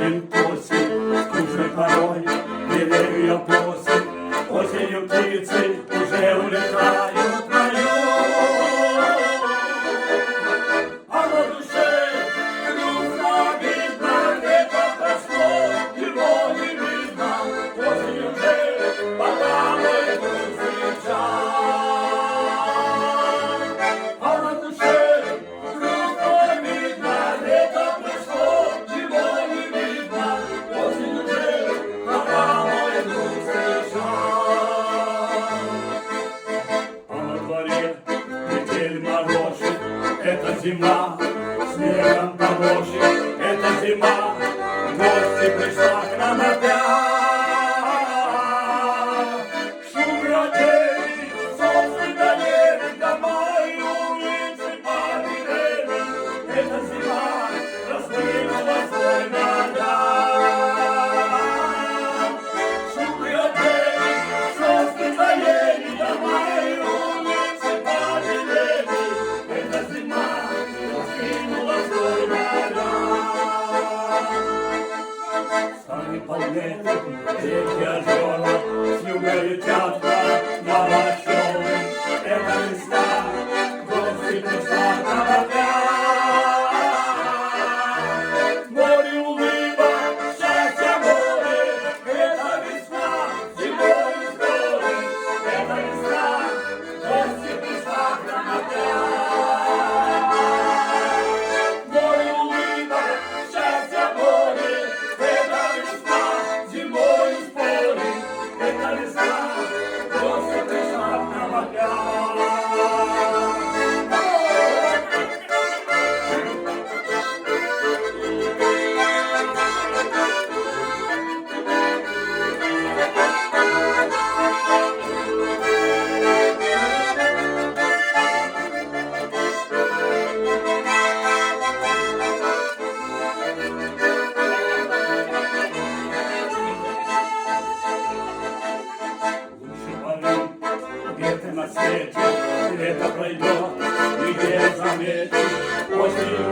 Він посіб, скучний пароль, не вірю я посіб, осінню птиці уже улітає. зима, снегом положит, это зима, в гости пришла к нам опять. Шум родей, солнце горели, дома и улицы побелели, это зима Сами планеты, дети озера, с юга летят на новощелы. Лето пройдет, и где заметит осень